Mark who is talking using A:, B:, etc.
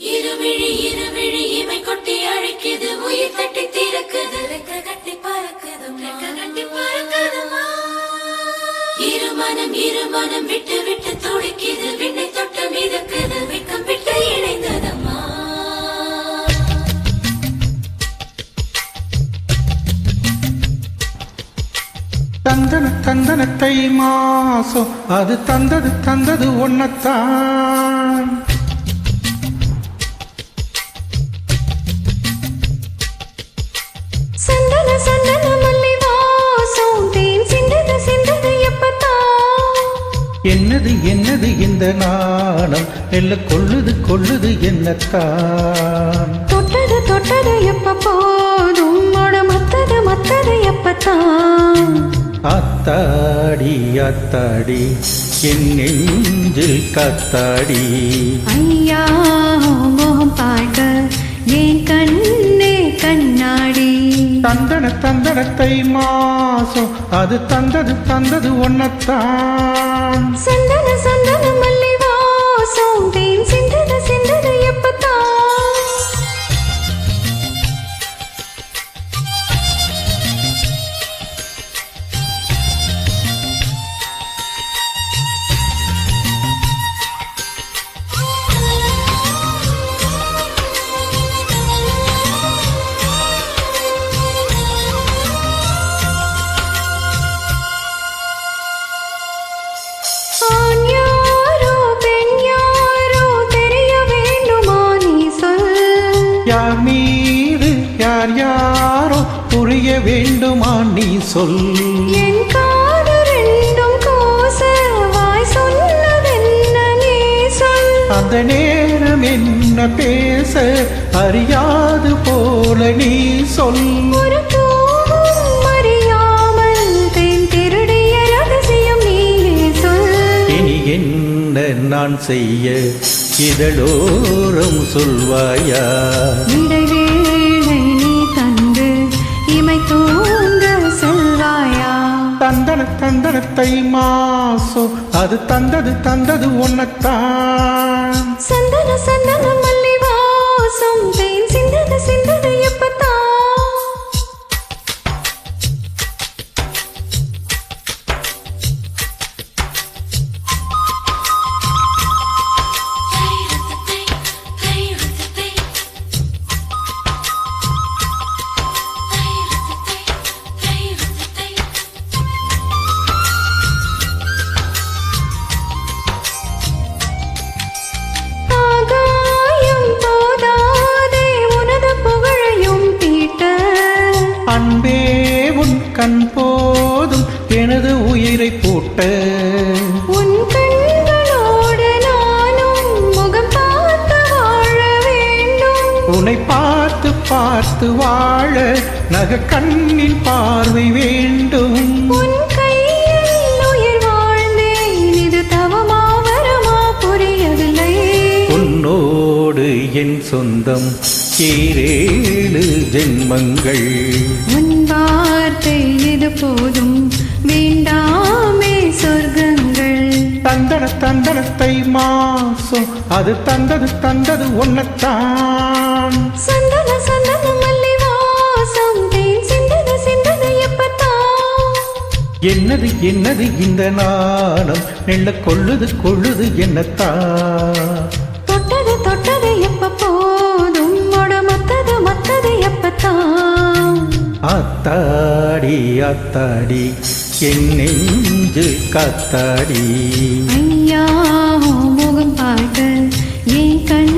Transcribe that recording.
A: இருவிழி இருவிழி இமை கொட்டி அழைக்குது. உயிர் தட்டி திறக்குது. ரெக்க கட்டி பறக்குது ரெக்க கட்டி பறக்குதுமா இருமனம் இருமனம் விட்டு விட்டு துடிக்குது. விண்ணை தொட்டு மிதக்குது வெக்கம் விட்டு இணைந்ததம்மா
B: தந்தன தந்தன தை மாசம். அது தந்தது தந்தது ஒன்னத்தான் என்னது என்னது இந்த நாணம்? எல்ல கொள்ளுது கொள்ளுது என்னத்தான்
C: தொட்டது தொட்டது எப்ப போதும்? மத்தது மத்தது எப்பத்தான்
B: அத்தாடி அத்தாடி என் நெஞ்சில் கத்தாடி.
C: ஐயா மோகம் பார்க்க ஏன் கண்ணே கண்ணாடி.
B: தந்தன தந்தனத்தை மாசம். அது தந்தது தந்தது ஒன்னத்தான்.
C: சந்தன சந்தன மல்லி வாசம் தேன் வேண்டுமா நீ சொல்.
B: அந்த நேரம் என்ன பேச அறியாது போல நீ சொல். நான் செய்ய? இதழோரம் சொல்வாயா? தந்தன தந்தன மாசம் அது தந்தது தந்தது ஒன்னத்தான்
C: சந்தன சந்தன மல்லி வாசம் தேன் சிந்தது சிந்தது
B: உயிரை போட்ட
C: உன் கண்களோடு நானும் முகம் பார்த்து வாழ வேண்டும்.
B: உன்னை பார்த்து பார்த்து வாழ நக கண்ணின் பார்வை வேண்டும்.
C: உன் கையில் உயிர் வாழ்ந்தேன். இது தவமா வரமா புரியவில்லை.
B: உன்னோடு என் சொந்தம் ஈரேழு ஜென்மங்கள்.
C: உன் வார்த்தை இது போதும். வேண்டாமே சொர்க்கங்கள்.
B: தந்தன தந்தனத்தை மாசம் அது தந்தது தந்தது ஒன்னத்தான்
C: சந்தன சந்தன மல்லி வாசம் தேன் சிந்தது சிந்தது எப்பத்தான்.
B: என்னது என்னது இந்த நாணம்? நெல்ல கொள்ளுது கொள்ளுது என்னத்தான்.
C: தொட்டது தொட்டது எப்ப போதும் மொட மத்தது மத்தது எப்பத்தான்.
B: அத்தாடி அத்தாடி. என் நெஞ்சு கத்தாடி
C: ஐயா முகம் பார்க்க என் கண்